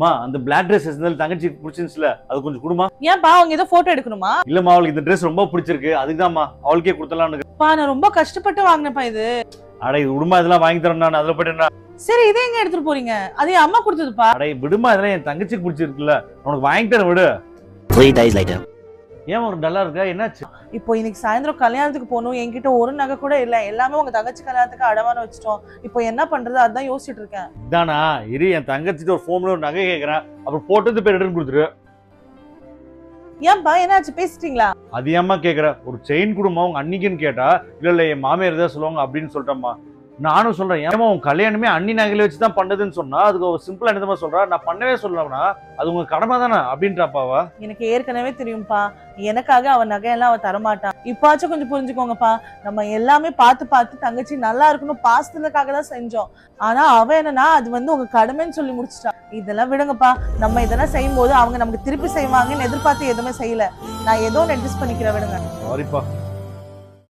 மா அந்த black dress இருந்தாலும் தங்கச்சி பிடிச்சிருந்துச்சுல அது கொஞ்சம் கொடுமா? ஏன்பா அவங்க ஏதோ போட்டோ எடுக்கணுமா? இல்லம்மா அவளுக்கு இந்த ட்ரெஸ் ரொம்ப பிடிச்சிருக்கு. அதுக்குதான்மா அவளுக்கே கொடுத்தலாம்னு பா நான் ரொம்ப கஷ்டப்பட்டு வாங்கினப்பா இது. அட இது விடுமா இதெல்லாம் வாங்கி தரேன் நான் அதில் போயிட்டு என்ன சரி இதை எங்க எடுத்துட்டு போறீங்க? அது என் அம்மா கொடுத்ததுப்பா. அட விடுமா இதெல்லாம் என் தங்கச்சிக்கு பிடிச்சிருக்குல்ல. உனக்கு வாங்கி தரேன் விடு. ஏன் ஒரு டல்லா இருக்கா? என்னாச்சு? இப்போ இன்னைக்கு சாயந்தரம் கல்யாணத்துக்கு போகணும். என்கிட்ட ஒரு நகை கூட இல்ல. எல்லாமே உங்க தங்கச்சி கல்யாணத்துக்கு அடமான வச்சுட்டோம். இப்போ என்ன பண்றது? அதான் யோசிச்சுட்டு இருக்கேன். இதானா? இரு என் தங்கச்சிட்டு ஒரு ஃபோன்ல ஒரு நகை கேட்கறேன் அப்புறம் போட்டது பேர் ரிட்டர்ன் கொடுத்துரு. ஏன்பா என்னாச்சு? பேசிட்டீங்களா? அது ஏம்மா கேட்குற ஒரு செயின் கொடுமா உங்க அன்னிக்குன்னு கேட்டா இல்ல இல்ல என் மாமியார் தான் சொல்லுவாங்க அப்படின்னு சொல்லிட்டேம்மா. நானும் சொல்றேன் ஏமா உன் கல்யாணமே அண்ணி நகையில வச்சு தான் பண்ணதுன்னு சொன்னா அதுக்கு ஒரு சிம்பிளா என்னமா சொல்றா? நான் பண்ணவே சொல்லலம்னா அது உங்க கடமை தானே அப்படின்றாப்பாவா? எனக்கு ஏற்கனவே தெரியும்ப்பா எனக்காக அவன் நகையெல்லாம் அவ தரமாட்டான். இப்பாச்சும் கொஞ்சம் புரிஞ்சுக்கோங்கப்பா. நம்ம எல்லாமே பார்த்து பார்த்து தங்கச்சி நல்லா இருக்கணும் பாசத்துக்காக தான் செஞ்சோம். ஆனா அவ என்னன்னா அது வந்து உங்க கடமைன்னு சொல்லி முடிச்சிட்டா இதெல்லாம் விடுங்கப்பா. நம்ம இதெல்லாம் செய்யும் போது அவங்க நமக்கு திருப்பி செய்வாங்கன்னு எதிர்பார்த்து எதுவுமே செய்யல. நான் ஏதோ ஒன்று அட்ஜஸ்ட் பண்ணிக்கிறேன் விடுங்க. சாரிப்பா